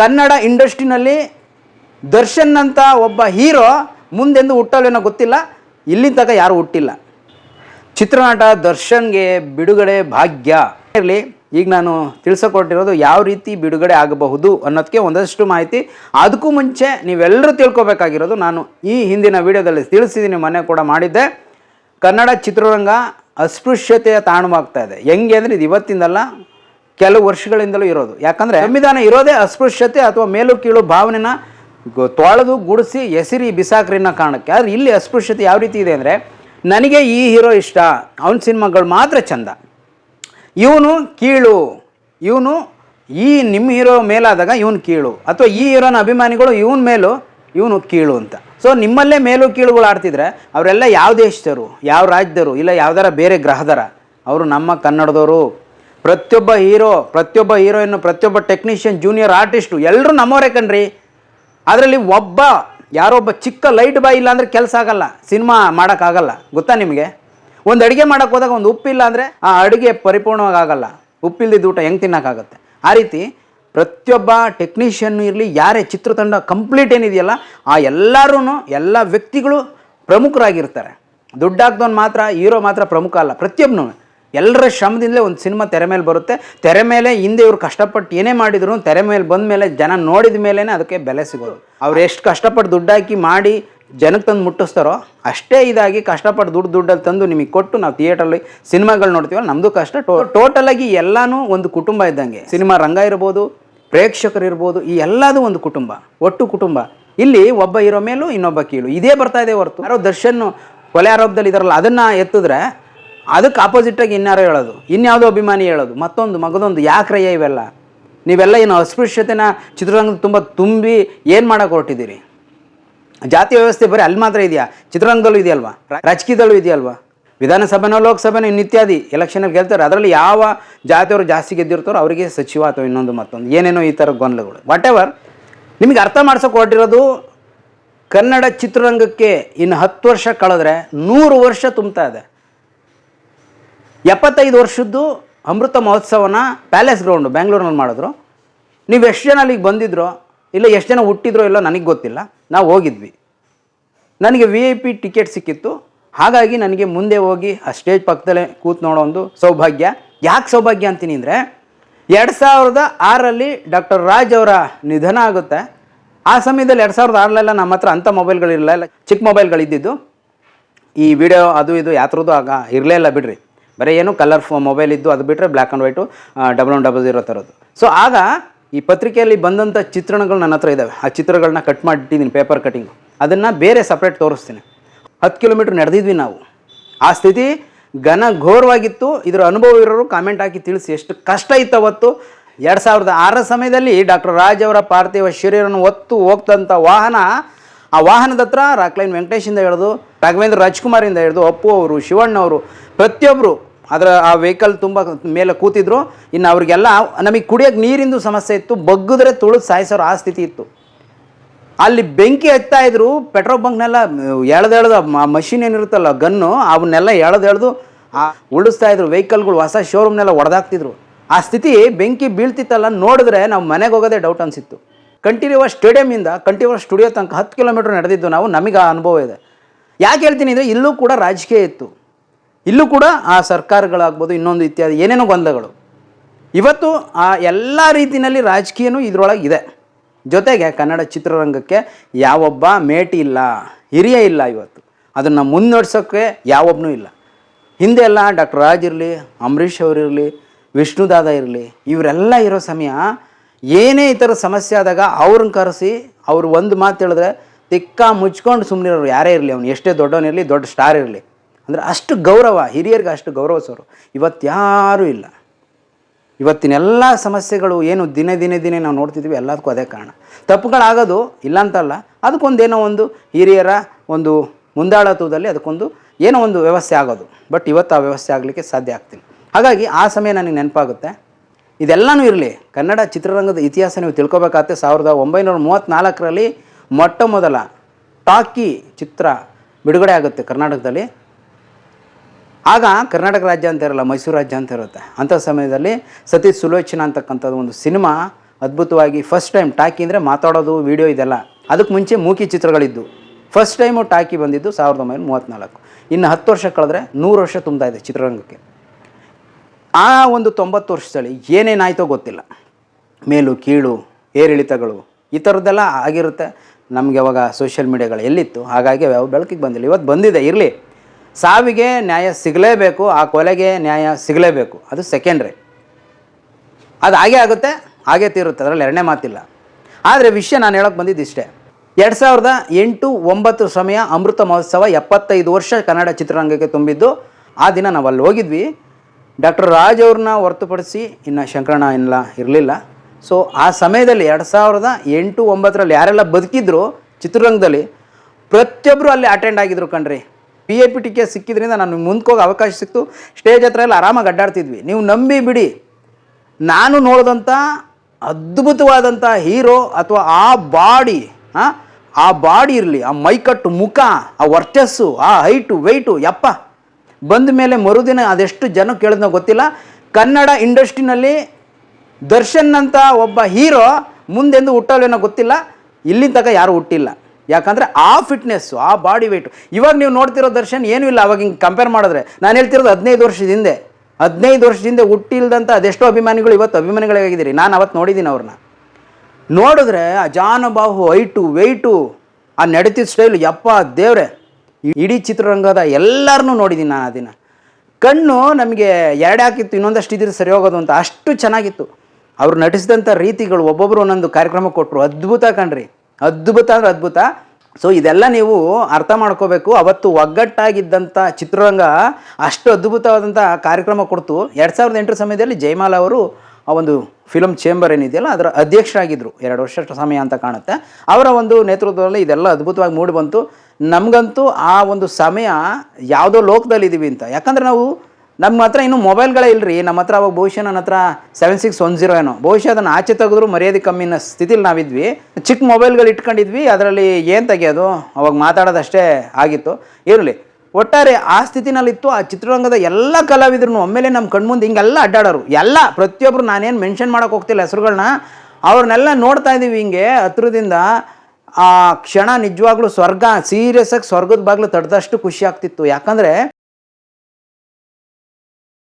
ಕನ್ನಡ ಇಂಡಸ್ಟ್ರಿನಲ್ಲಿ ದರ್ಶನ್ ಅಂತ ಒಬ್ಬ ಹೀರೋ ಮುಂದೆಂದು ಹುಟ್ಟಲೇನೋ ಗೊತ್ತಿಲ್ಲ, ಇಲ್ಲಿನ ತನಕ ಯಾರು ಹುಟ್ಟಿಲ್ಲ. ಚಿತ್ರನಟ ದರ್ಶನ್ಗೆ ಬಿಡುಗಡೆ ಭಾಗ್ಯ. ಇರಲಿ, ಈಗ ನಾನು ತಿಳಿಸಕೊಟ್ಟಿರೋದು ಯಾವ ರೀತಿ ಬಿಡುಗಡೆ ಆಗಬಹುದು ಅನ್ನೋದಕ್ಕೆ ಒಂದಷ್ಟು ಮಾಹಿತಿ. ಅದಕ್ಕೂ ಮುಂಚೆ ನೀವೆಲ್ಲರೂ ತಿಳ್ಕೊಬೇಕಾಗಿರೋದು ನಾನು ಈ ಹಿಂದಿನ ವಿಡಿಯೋದಲ್ಲಿ ತಿಳಿಸಿದ್ದೀನಿ ಮೊನ್ನೆ ಕೂಡ ಮಾಡಿದ್ದೆ. ಕನ್ನಡ ಚಿತ್ರರಂಗ ಅಸ್ಪೃಶ್ಯತೆಯ ತಾಣವಾಗ್ತಾ ಇದೆ. ಹೆಂಗೆ ಅಂದರೆ ಇದು ಇವತ್ತಿಂದಲ್ಲ ಕೆಲವು ವರ್ಷಗಳಿಂದಲೂ ಇರೋದು. ಯಾಕಂದರೆ ಸಂವಿಧಾನ ಇರೋದೇ ಅಸ್ಪೃಶ್ಯತೆ ಅಥವಾ ಮೇಲು ಕೀಳು ಭಾವನೆನ ತೊಳೆದು ಗುಡಿಸಿ ಎಸಿರಿ ಬಿಸಾಕ್ರಿನ ಕಾರಣಕ್ಕೆ. ಆದರೆ ಇಲ್ಲಿ ಅಸ್ಪೃಶ್ಯತೆ ಯಾವ ರೀತಿ ಇದೆ ಅಂದರೆ, ನನಗೆ ಈ ಹೀರೋ ಇಷ್ಟ, ಅವನ ಸಿನಿಮಾಗಳು ಮಾತ್ರ ಚಂದ. ಇವನು ಕೀಳು. ಇವನು ಈ ನಿಮ್ಮ ಹೀರೋ ಮೇಲಾದಾಗ ಇವನು ಕೀಳು. ಅಥವಾ ಈ ಹೀರೋನ ಅಭಿಮಾನಿಗಳು ಇವನ ಮೇಲೂ ಇವನು ಕೀಳು ಅಂತ. ಸೊ ನಿಮ್ಮಲ್ಲೇ ಮೇಲು ಕೀಳುಗಳು ಆಡ್ತಿದ್ರೆ, ಅವರೆಲ್ಲ ಯಾವ ದೇಶದವರು, ಯಾವ ರಾಜ್ಯದವರು ಇಲ್ಲ ಯಾವ್ದಾರ ಬೇರೆ ಗ್ರಹದರ, ಅವರು ನಮ್ಮ ಕನ್ನಡದವರು ಪ್ರತಿಯೊಬ್ಬ ಹೀರೋ, ಪ್ರತಿಯೊಬ್ಬ ಹೀರೋಯಿನ್ನು ಪ್ರತಿಯೊಬ್ಬ ಟೆಕ್ನಿಷಿಯನ್, ಜೂನಿಯರ್ ಆರ್ಟಿಸ್ಟು ಎಲ್ಲರೂ ನಮ್ಮವರೇ ಕಣ್ರಿ. ಅದರಲ್ಲಿ ಒಬ್ಬ ಯಾರೊಬ್ಬ ಚಿಕ್ಕ ಲೈಟ್ ಬಾಯ್ ಇಲ್ಲ ಅಂದರೆ ಕೆಲಸ ಆಗಲ್ಲ, ಸಿನಿಮಾ ಮಾಡೋಕ್ಕಾಗಲ್ಲ, ಗೊತ್ತಾ ನಿಮಗೆ? ಒಂದು ಅಡುಗೆ ಮಾಡೋಕ್ಕೆ ಹೋದಾಗ ಒಂದು ಉಪ್ಪಿಲ್ಲ ಅಂದರೆ ಆ ಅಡುಗೆ ಪರಿಪೂರ್ಣವಾಗಿ ಆಗಲ್ಲ ಉಪ್ಪಿಲ್ದಿದ್ದ ಊಟ ಹೆಂಗೆ ತಿನ್ನೋಕ್ಕಾಗುತ್ತೆ? ಆ ರೀತಿ ಪ್ರತಿಯೊಬ್ಬ ಟೆಕ್ನಿಷಿಯನ್ ಇರಲಿ, ಯಾರೇ ಚಿತ್ರತಂಡ ಕಂಪ್ಲೀಟ್ ಏನಿದೆಯಲ್ಲ, ಆ ಎಲ್ಲರೂ ಎಲ್ಲ ವ್ಯಕ್ತಿಗಳು ಪ್ರಮುಖರಾಗಿರ್ತಾರೆ. ದುಡ್ಡಾಗ್ದವನು ಮಾತ್ರ, ಹೀರೋ ಮಾತ್ರ ಪ್ರಮುಖ ಅಲ್ಲ ಪ್ರತಿಯೊಬ್ಬನು ಎಲ್ಲರ ಶ್ರಮದಿಂದಲೇ ಒಂದು ಸಿನಿಮಾ ತೆರೆ ಮೇಲೆ ಬರುತ್ತೆ. ತೆರೆ ಮೇಲೆ ಹಿಂದೆ ಇವ್ರು ಕಷ್ಟಪಟ್ಟು ಏನೇ ಮಾಡಿದ್ರು, ತೆರೆ ಮೇಲೆ ಬಂದ ಮೇಲೆ ಜನ ನೋಡಿದ ಮೇಲೇ ಅದಕ್ಕೆ ಬೆಲೆ ಸಿಗೋದು. ಅವ್ರು ಎಷ್ಟು ಕಷ್ಟಪಟ್ಟು ದುಡ್ಡು ಹಾಕಿ ಮಾಡಿ ಜನಕ್ಕೆ ತಂದು ಮುಟ್ಟಿಸ್ತಾರೋ ಅಷ್ಟೇ ಇದಾಗಿ ಕಷ್ಟಪಟ್ಟು ದುಡ್ಡು ದುಡ್ಡಲ್ಲಿ ತಂದು ನಿಮಗೆ ಕೊಟ್ಟು ನಾವು ಥಿಯೇಟ್ರಲ್ಲಿ ಸಿನಿಮಾಗಳು ನೋಡ್ತೀವಲ್ಲ ನಮ್ಮದು ಕಷ್ಟ ಟೋ ಟೋಟಲಾಗಿ ಎಲ್ಲನೂ ಒಂದು ಕುಟುಂಬ ಇದ್ದಂಗೆ. ಸಿನಿಮಾ ರಂಗ ಇರ್ಬೋದು, ಪ್ರೇಕ್ಷಕರು ಇರ್ಬೋದು, ಈ ಎಲ್ಲದೂ ಒಂದು ಕುಟುಂಬ, ಒಟ್ಟು ಕುಟುಂಬ. ಇಲ್ಲಿ ಒಬ್ಬ ಇರೋ ಮೇಲೂ ಇನ್ನೊಬ್ಬ ಕೀಳು. ಇದೇ ಬರ್ತಾ ಇದೆ ಹೊರತು. ಯಾರೋ ದರ್ಶನ್ ಕೊಲೆ ಆರೋಪದಲ್ಲಿ ಇದಾರಲ್ಲ ಅದನ್ನು ಎತ್ತಿದ್ರೆ ಅದಕ್ಕೆ ಆಪೋಸಿಟಾಗಿ ಇನ್ಯಾರೋ ಹೇಳೋದು. ಇನ್ಯಾವುದೋ ಅಭಿಮಾನಿ ಹೇಳೋದು. ಮತ್ತೊಂದು, ಮಗದೊಂದು ಯಾಕ್ರಯ್ಯ ಇವೆಲ್ಲ? ನೀವೆಲ್ಲ ಏನು ಅಸ್ಪೃಶ್ಯತೆನ ಚಿತ್ರರಂಗದ ತುಂಬ ತುಂಬಿ ಏನು ಮಾಡೋಕೆ ಹೊರಟಿದ್ದೀರಿ? ಜಾತಿ ವ್ಯವಸ್ಥೆ ಬರೀ ಅಲ್ಲಿ ಮಾತ್ರ ಇದೆಯಾ? ಚಿತ್ರರಂಗದಲ್ಲೂ ಇದೆಯಲ್ವಾ? ರಾಜಕೀಯದಲ್ಲೂ ಇದೆಯಲ್ವಾ? ವಿಧಾನಸಭೆನೋ, ಲೋಕಸಭೆನೋ ಇನ್ನಿತ್ಯಾದಿ ಎಲೆಕ್ಷನಲ್ಲಿ ಗೆಲ್ತಾರೆ. ಅದರಲ್ಲಿ ಯಾವ ಜಾತಿಯವರು ಜಾಸ್ತಿ ಗೆದ್ದಿರ್ತಾರೋ ಅವರಿಗೆ ಸಚಿವ ಅಥವಾ ಇನ್ನೊಂದು ಮತ್ತೊಂದು. ಏನೇನೋ ಈ ಥರ ಗೊಂದಲಗಳು. ವಾಟ್ ಎವರ್ ನಿಮಗೆ ಅರ್ಥ ಮಾಡ್ಸೋಕೆ ಹೊರಟಿರೋದು ಕನ್ನಡ ಚಿತ್ರರಂಗಕ್ಕೆ ಇನ್ನು ಹತ್ತು ವರ್ಷ ಕಳೆದ್ರೆ ನೂರು ವರ್ಷ ತುಂಬ್ತಾ ಇದೆ. ಎಪ್ಪತ್ತೈದು ವರ್ಷದ್ದು ಅಮೃತ ಮಹೋತ್ಸವನ ಪ್ಯಾಲೇಸ್ ಗ್ರೌಂಡು ಬ್ಯಾಂಗ್ಳೂರ್ನಲ್ಲಿ ಮಾಡಿದ್ರು. ನೀವು ಎಷ್ಟು ಜನ ಅಲ್ಲಿಗೆ ಬಂದಿದ್ರೋ, ಇಲ್ಲ ಎಷ್ಟು ಜನ ಹುಟ್ಟಿದ್ರೋ ಇಲ್ಲ ನನಗೆ ಗೊತ್ತಿಲ್ಲ. ನಾವು ಹೋಗಿದ್ವಿ. ನನಗೆ ವಿ ಐ ಪಿ ಟಿಕೆಟ್ ಸಿಕ್ಕಿತ್ತು. ಹಾಗಾಗಿ ನನಗೆ ಮುಂದೆ ಹೋಗಿ ಆ ಸ್ಟೇಜ್ ಪಕ್ಕದಲ್ಲೇ ಕೂತ್ ನೋಡೋ ಒಂದು ಸೌಭಾಗ್ಯ. ಯಾಕೆ ಸೌಭಾಗ್ಯ ಅಂತೀನಿ ಅಂದರೆ, ಎರಡು ಸಾವಿರದ ಆರಲ್ಲಿ ಡಾಕ್ಟರ್ ರಾಜ್ ಅವರ ನಿಧನ ಆಗುತ್ತೆ. ಆ ಸಮಯದಲ್ಲಿ ಎರಡು ಸಾವಿರದ ಆರಲೆಲ್ಲ ನಮ್ಮ ಹತ್ರ ಅಂಥ ಮೊಬೈಲ್ಗಳಿರಲಿಲ್ಲ. ಚಿಕ್ಕ ಮೊಬೈಲ್ಗಳಿದ್ದಿದ್ದು. ಈ ವಿಡಿಯೋ ಅದು ಇದು ಯಾತ್ರದ್ದು ಆಗ ಇರಲೇ ಇಲ್ಲ ಬಿಡ್ರಿ. ಬರೀ ಏನು ಕಲರ್ ಫೋ ಮೊಬೈಲ್ ಇದ್ದು ಅದು ಬಿಟ್ಟರೆ black and white double one double zero ಥರದ್ದು ಸೊ ಆಗ ಈ ಪತ್ರಿಕೆಯಲ್ಲಿ ಬಂದಂಥ ಚಿತ್ರಣಗಳು ನನ್ನ ಹತ್ರ ಇದ್ದಾವೆ ಆ ಚಿತ್ರಗಳನ್ನ ಕಟ್ ಮಾಡಿಟ್ಟಿದ್ದೀನಿ ಪೇಪರ್ ಕಟಿಂಗು ಅದನ್ನು ಬೇರೆ ಸಪ್ರೇಟ್ ತೋರಿಸ್ತೀನಿ. ಹತ್ತು ಕಿಲೋಮೀಟ್ರ್ ನಡೆದಿದ್ವಿ ನಾವು. ಆ ಸ್ಥಿತಿ ಘನ ಘೋರವಾಗಿತ್ತು. ಇದರ ಅನುಭವ ಇರೋರು ಕಾಮೆಂಟ್ ಹಾಕಿ ತಿಳಿಸಿ ಎಷ್ಟು ಕಷ್ಟ ಇತ್ತು ಅವತ್ತು. ಎರಡು ಸಾವಿರದ ಆರರ ಸಮಯದಲ್ಲಿ ಡಾಕ್ಟರ್ ರಾಜ್ ಅವರ ಪಾರ್ಥಿವ ಶರೀರವನ್ನು ಹೊತ್ತು ಹೋಗ್ತಂಥ ವಾಹನ, ಆ ವಾಹನದ ಹತ್ರ ರಾಕ್ಲೈನ್ ವೆಂಕಟೇಶಿಂದ ಹಿಡಿದು ರಾಘವೇಂದ್ರ ರಾಜ್ಕುಮಾರಿಂದ ಹಿಡಿದು ಅಪ್ಪು ಅವರು, ಶಿವಣ್ಣ ಅವರು ಪ್ರತಿಯೊಬ್ಬರು ಅದರ ಆ ವೆಹಿಕಲ್ ತುಂಬ ಮೇಲೆ ಕೂತಿದ್ರು. ಇನ್ನು ಅವ್ರಿಗೆಲ್ಲ ನಮಗೆ ಕುಡಿಯೋಕೆ ನೀರಿಂದು ಸಮಸ್ಯೆ ಇತ್ತು. ಬಗ್ಗಿದ್ರೆ ತುಳಿದು ಸಾಯಿಸೋರು ಆ ಸ್ಥಿತಿ ಇತ್ತು. ಅಲ್ಲಿ ಬೆಂಕಿ ಹತ್ತಾ ಇದ್ರು. ಪೆಟ್ರೋಲ್ ಬಂಕ್ನೆಲ್ಲ ಆ ಮಷಿನ್ ಏನಿರುತ್ತಲ್ಲ, ಗನ್ನು, ಅವನ್ನೆಲ್ಲ ಎಳ್ದೆಳ್ದು ಆ ಉಳಿಸ್ತಾ ಇದ್ರು. ವೆಹಿಕಲ್ಗಳು ಹೊಸ ಶೋರೂಮ್ನೆಲ್ಲ ಹೊಡೆದಾಕ್ತಿದ್ರು ಆ ಸ್ಥಿತಿ ಬೆಂಕಿ ಬೀಳ್ತಿತ್ತಲ್ಲ ನೋಡಿದ್ರೆ ನಾವು ಮನೆಗೆ ಹೋಗೋದೇ ಡೌಟ್ ಅನಿಸಿತ್ತು. ಕಂಠೀರವ ಸ್ಟೇಡಿಯಮಿಂದ ಕಂಠೀರವ ಸ್ಟುಡಿಯೋ ತನಕ ಹತ್ತು ಕಿಲೋಮೀಟ್ರ್ ನಡೆದಿದ್ದು ನಾವು ನಮಗೆ ಆ ಅನುಭವ ಇದೆ. ಯಾಕೆ ಹೇಳ್ತೀನಿ ಅಂದರೆ ಇಲ್ಲೂ ಕೂಡ ರಾಜಕೀಯ ಇತ್ತು. ಇಲ್ಲೂ ಕೂಡ ಆ ಸರ್ಕಾರಗಳಾಗ್ಬೋದು, ಇನ್ನೊಂದು ಇತ್ಯಾದಿ, ಏನೇನೋ ಗೊಂದಲಗಳು. ಇವತ್ತು ಆ ಎಲ್ಲ ರೀತಿಯಲ್ಲಿ ರಾಜಕೀಯನೂ ಇದರೊಳಗೆ ಇದೆ. ಜೊತೆಗೆ ಕನ್ನಡ ಚಿತ್ರರಂಗಕ್ಕೆ ಯಾವೊಬ್ಬ ಮೇಟಿ ಇಲ್ಲ, ಹಿರಿಯ ಇಲ್ಲ ಇವತ್ತು. ಅದನ್ನು ಮುನ್ನಡೆಸೋಕ್ಕೆ ಯಾವೊಬ್ಬನೂ ಇಲ್ಲ. ಹಿಂದೆ ಎಲ್ಲ ಡಾಕ್ಟರ್ ರಾಜ್ ಇರಲಿ, ಅಂಬರೀಷ್ ಅವರಿರಲಿ ವಿಷ್ಣುದಾದ ಇರಲಿ, ಇವರೆಲ್ಲ ಇರೋ ಸಮಯ ಏನೇ ಈ ಥರ ಸಮಸ್ಯೆ ಆದಾಗ ಅವ್ರನ್ನ ಕರೆಸಿ ಅವ್ರು ಒಂದು ಮಾತು ಹೇಳಿದ್ರೆ ತಿಕ್ಕ ಮುಚ್ಕೊಂಡು ಸುಮ್ಮನಿರೋರು ಯಾರೇ ಇರಲಿ, ಅವ್ನು ಎಷ್ಟೇ ದೊಡ್ಡವನಿರಲಿ, ದೊಡ್ಡ ಸ್ಟಾರ್ ಇರಲಿ. ಅಂದರೆ ಅಷ್ಟು ಗೌರವ, ಹಿರಿಯರಿಗೆ ಅಷ್ಟು ಗೌರವಿಸೋರು ಇವತ್ತು ಯಾರೂ ಇಲ್ಲ. ಇವತ್ತಿನ ಎಲ್ಲ ಸಮಸ್ಯೆಗಳು ಏನು ದಿನೇ ದಿನೇ ದಿನೇ ನಾವು ನೋಡ್ತಿದ್ವಿ ಎಲ್ಲದಕ್ಕೂ ಅದೇ ಕಾರಣ. ತಪ್ಪುಗಳಾಗೋದು ಇಲ್ಲ ಅಂತಲ್ಲ ಅದಕ್ಕೊಂದೇನೋ ಒಂದು ಹಿರಿಯರ ಒಂದು ಮುಂದಾಳತ್ವದಲ್ಲಿ ಅದಕ್ಕೊಂದು ಏನೋ ಒಂದು ವ್ಯವಸ್ಥೆ ಆಗೋದು. ಬಟ್ ಇವತ್ತು ಆ ವ್ಯವಸ್ಥೆ ಆಗಲಿಕ್ಕೆ ಸಾಧ್ಯ ಆಗ್ತಿಲ್ಲ. ಹಾಗಾಗಿ ಆ ಸಮಯ ನನಗೆ ನೆನಪಾಗುತ್ತೆ. ಇದೆಲ್ಲನೂ ಇರಲಿ, ಕನ್ನಡ ಚಿತ್ರರಂಗದ ಇತಿಹಾಸ ನೀವು ತಿಳ್ಕೊಬೇಕಾಗತ್ತೆ ಸಾವಿರದ ಒಂಬೈನೂರ ಮೂವತ್ತ್ನಾಲ್ಕರಲ್ಲಿ ಮೊಟ್ಟ ಮೊದಲ ಟಾಕಿ ಚಿತ್ರ ಬಿಡುಗಡೆ ಆಗುತ್ತೆ ಕರ್ನಾಟಕದಲ್ಲಿ. ಆಗ ಕರ್ನಾಟಕ ರಾಜ್ಯ ಅಂತ ಇರಲ್ಲ, ಮೈಸೂರು ರಾಜ್ಯ ಅಂತ ಇರುತ್ತೆ. ಅಂಥ ಸಮಯದಲ್ಲಿ ಸತೀಶ್ ಸುಲೋಚನ ಅಂತಕ್ಕಂಥದ್ದು ಒಂದು ಸಿನಿಮಾ ಅದ್ಭುತವಾಗಿ ಫಸ್ಟ್ ಟೈಮ್ ಟಾಕಿ ಅಂದರೆ ಮಾತಾಡೋದು ವಿಡಿಯೋ ಇದೆಲ್ಲ. ಅದಕ್ಕೆ ಮುಂಚೆ ಮೂಕಿ ಚಿತ್ರಗಳಿದ್ದು. ಫಸ್ಟ್ ಟೈಮು ಟಾಕಿ ಬಂದಿದ್ದು ಸಾವಿರದ ಒಂಬೈನೂರ ಮೂವತ್ತ್ನಾಲ್ಕು. ಇನ್ನು ಹತ್ತು ವರ್ಷ ಕಳೆದ್ರೆ ನೂರು ವರ್ಷ ತುಂಬ್ತಾ ಇದೆ ಚಿತ್ರರಂಗಕ್ಕೆ. ಆ ಒಂದು ತೊಂಬತ್ತು ವರ್ಷದಲ್ಲಿ ಏನೇನಾಯ್ತೋ ಗೊತ್ತಿಲ್ಲ. ಮೇಲು, ಕೀಳು, ಏರಿಳಿತಗಳು, ಈ ಥರದ್ದೆಲ್ಲ ಆಗಿರುತ್ತೆ. ನಮಗೆ ಅವಾಗ ಸೋಷಿಯಲ್ ಮೀಡಿಯಾಗಳು ಎಲ್ಲಿತ್ತು? ಹಾಗಾಗಿ ಬೆಳಕಿಗೆ ಬಂದಿಲ್ಲ. ಇವತ್ತು ಬಂದಿದೆ, ಇರಲಿ. ಸಾವಿಗೆ ನ್ಯಾಯ ಸಿಗಲೇಬೇಕು, ಆ ಕೊಲೆಗೆ ನ್ಯಾಯ ಸಿಗಲೇಬೇಕು. ಅದು ಸೆಕೆಂಡ್ರಿ ಅದು ಹಾಗೇ ಆಗುತ್ತೆ, ಹಾಗೇ ತೀರುತ್ತೆ, ಅದರಲ್ಲಿ ಎರಡನೇ ಮಾತಿಲ್ಲ. ಆದರೆ ವಿಷಯ ನಾನು ಹೇಳೋಕೆ ಬಂದಿದ್ದು ಇಷ್ಟೇ. ಎರಡು ಸಾವಿರದ ಎಂಟು ಒಂಬತ್ತು ಸಮಯ ಅಮೃತ ಮಹೋತ್ಸವ ಎಪ್ಪತ್ತೈದು ವರ್ಷ ಕನ್ನಡ ಚಿತ್ರರಂಗಕ್ಕೆ ತುಂಬಿದ್ದು, ಆ ದಿನ ನಾವು ಅಲ್ಲಿ ಹೋಗಿದ್ವಿ. ಡಾಕ್ಟರ್ ರಾಜ್ ಅವ್ರನ್ನ ಹೊರತುಪಡಿಸಿ ಇನ್ನು ಶಂಕರಣ ಎಲ್ಲ ಇರಲಿಲ್ಲ. ಸೊ ಆ ಸಮಯದಲ್ಲಿ ಎರಡು ಸಾವಿರದ ಎಂಟು ಒಂಬತ್ತರಲ್ಲಿ ಯಾರೆಲ್ಲ ಬದುಕಿದ್ರು ಚಿತ್ರರಂಗದಲ್ಲಿ ಪ್ರತಿಯೊಬ್ಬರು ಅಲ್ಲಿ ಅಟೆಂಡ್ ಆಗಿದ್ರು ಕಣ್ರಿ. ಪಿ ಎ ಪಿ ಟಿಕೆ ಸಿಕ್ಕಿದ್ರಿಂದ ನಾನು ಮುಂದ್ಕೋಗಿ ಅವಕಾಶ ಸಿಕ್ತು. ಸ್ಟೇಜ್ ಹತ್ರ ಎಲ್ಲ ಆರಾಮಾಗಿ ಅಡ್ಡಾಡ್ತಿದ್ವಿ. ನೀವು ನಂಬಿ ಬಿಡಿ. ನಾನು ನೋಡಿದಂಥ ಅದ್ಭುತವಾದಂಥ ಹೀರೋ ಅಥವಾ ಆ ಬಾಡಿ ಆ ಬಾಡಿ ಇರಲಿ, ಆ ಮೈಕಟ್ಟು ಮುಖ, ಆ ವರ್ಚಸ್ಸು, ಆ ಹೈಟು, ವೆಯ್ಟು, ಯಪ್ಪ. ಬಂದ ಮೇಲೆ ಮರುದಿನ ಅದೆಷ್ಟು ಜನ ಕೇಳಿದ್ನೋ ಗೊತ್ತಿಲ್ಲ. ಕನ್ನಡ ಇಂಡಸ್ಟ್ರಿನಲ್ಲಿ ದರ್ಶನ್ ಅಂತ ಒಬ್ಬ ಹೀರೋ ಮುಂದೆಂದು ಹುಟ್ಟೋಲೇನೋ ಗೊತ್ತಿಲ್ಲ. ಇಲ್ಲಿ ತನಕ ಯಾರು ಹುಟ್ಟಿಲ್ಲ. ಯಾಕಂದರೆ ಆ ಫಿಟ್ನೆಸ್ಸು ಆ ಬಾಡಿ ವೆಯ್ಟು ಇವಾಗ ನೀವು ನೋಡ್ತಿರೋ ದರ್ಶನ್ ಏನೂ ಇಲ್ಲ, ಅವಾಗ ಹಿಂಗೆ ಕಂಪೇರ್ ಮಾಡಿದ್ರೆ. ನಾನು ಹೇಳ್ತಿರೋದು ಹದಿನೈದು ವರ್ಷದ ಹಿಂದೆ. ಹದಿನೈದು ವರ್ಷದಿಂದ ಹುಟ್ಟಿಲ್ದಂಥ ಅದೆಷ್ಟೋ ಅಭಿಮಾನಿಗಳು ಇವತ್ತು ಅಭಿಮಾನಿಗಳಾಗಿದ್ದೀರಿ. ನಾನು ಅವತ್ತು ನೋಡಿದ್ದೀನಿ ಅವ್ರನ್ನ. ನೋಡಿದ್ರೆ ಆ ಜಾನುಬಾಹು ಹೈಟು ವೆಯ್ಟು ಆ ನಡೀತಿದ್ದ ಸ್ಟೈಲು ಯಪ್ಪ ದೇವ್ರೆ. ಇಡೀ ಚಿತ್ರರಂಗದ ಎಲ್ಲರನ್ನೂ ನೋಡಿದ್ದೀನಿ ನಾನು ಆ ದಿನ. ಕಣ್ಣು ನಮಗೆ ಎರಡು ಹಾಕಿತ್ತು, ಇನ್ನೊಂದಷ್ಟು ಇದ್ರೆ ಸರಿ ಹೋಗೋದು ಅಂತ. ಅಷ್ಟು ಚೆನ್ನಾಗಿತ್ತು. ಅವರು ನಟಿಸಿದಂಥ ರೀತಿಗಳು ಒಬ್ಬೊಬ್ಬರು ಒಂದೊಂದು ಕಾರ್ಯಕ್ರಮ ಕೊಟ್ಟರು ಅದ್ಭುತ ಕಣ್ರಿ. ಅದ್ಭುತ ಅಂದ್ರೆ ಅದ್ಭುತ. ಸೊ ಇದೆಲ್ಲ ನೀವು ಅರ್ಥ ಮಾಡ್ಕೋಬೇಕು. ಅವತ್ತು ಒಗ್ಗಟ್ಟಾಗಿದ್ದಂಥ ಚಿತ್ರರಂಗ ಅಷ್ಟು ಅದ್ಭುತವಾದಂಥ ಕಾರ್ಯಕ್ರಮ ಕೊಡ್ತು. ಎರಡು ಸಾವಿರದ ಎಂಟರ ಸಮಯದಲ್ಲಿ ಜಯಮಾಲ ಅವರು ಆ ಒಂದು ಫಿಲಮ್ ಚೇಂಬರ್ ಏನಿದೆಯಲ್ಲ, ಅದರ ಅಧ್ಯಕ್ಷರಾಗಿದ್ದರು ಎರಡು ವರ್ಷ ಸಮಯ ಅಂತ ಕಾಣುತ್ತೆ. ಅವರ ಒಂದು ನೇತೃತ್ವದಲ್ಲಿ ಇದೆಲ್ಲ ಅದ್ಭುತವಾಗಿ ಮೂಡಿ ಬಂತು. ನಮಗಂತೂ ಆ ಒಂದು ಸಮಯ ಯಾವುದೋ ಲೋಕದಲ್ಲಿ ಇದ್ದೀವಿ ಅಂತ. ಯಾಕಂದರೆ ನಾವು ನಮ್ಮ ಹತ್ರ ಇನ್ನು ಮೊಬೈಲ್ಗಳೇ ಇಲ್ಲರಿ ನಮ್ಮ ಹತ್ರ ಅವಾಗ ಬಹುಶಃ ನನ್ನ ಹತ್ರ ಸೆವೆನ್ ಸಿಕ್ಸ್ ಒನ್ ಜೀರೋ ಏನೋ. ಬಹುಶಃ ಅದನ್ನು ಆಚೆ ತೆಗೆದ್ರು ಮರ್ಯಾದೆ ಕಮ್ಮಿನ ಸ್ಥಿತಿಲಿ ನಾವಿದ್ವಿ. ಚಿಕ್ಕ ಮೊಬೈಲ್ಗಳು ಇಟ್ಕೊಂಡಿದ್ವಿ. ಅದರಲ್ಲಿ ಏನು ತೆಗೆಯೋದು? ಅವಾಗ ಮಾತಾಡೋದಷ್ಟೇ ಆಗಿತ್ತು. ಇರಲಿ. ಒಟ್ಟಾರೆ ಆ ಸ್ಥಿತಿನಲ್ಲಿತ್ತು, ಆ ಚಿತ್ರರಂಗದ ಎಲ್ಲ ಕಲಾವಿದ್ರು ಒಮ್ಮೆಲೆ ನಮ್ಮ ಕಣ್ಮುಂದೆ ಹಿಂಗೆಲ್ಲ ಅಡ್ಡಾಡೋರು. ಎಲ್ಲ. ಪ್ರತಿಯೊಬ್ಬರು ನಾನೇನು ಮೆನ್ಷನ್ ಮಾಡೋಕೆ ಹೋಗ್ತಿಲ್ಲ ಹೆಸರುಗಳನ್ನ ಅವ್ರನ್ನೆಲ್ಲ ನೋಡ್ತಾ ಇದ್ದೀವಿ ಹಿಂಗೆ ಹತ್ರದಿಂದ. ಆ ಕ್ಷಣ ನಿಜವಾಗ್ಲೂ ಸ್ವರ್ಗ ಸೀರಿಯಸ್ ಆಗಿ ಸ್ವರ್ಗದ ಬಾಗಿಲು ತಡೆದಷ್ಟು ಖುಷಿ ಆಗ್ತಿತ್ತು. ಯಾಕಂದರೆ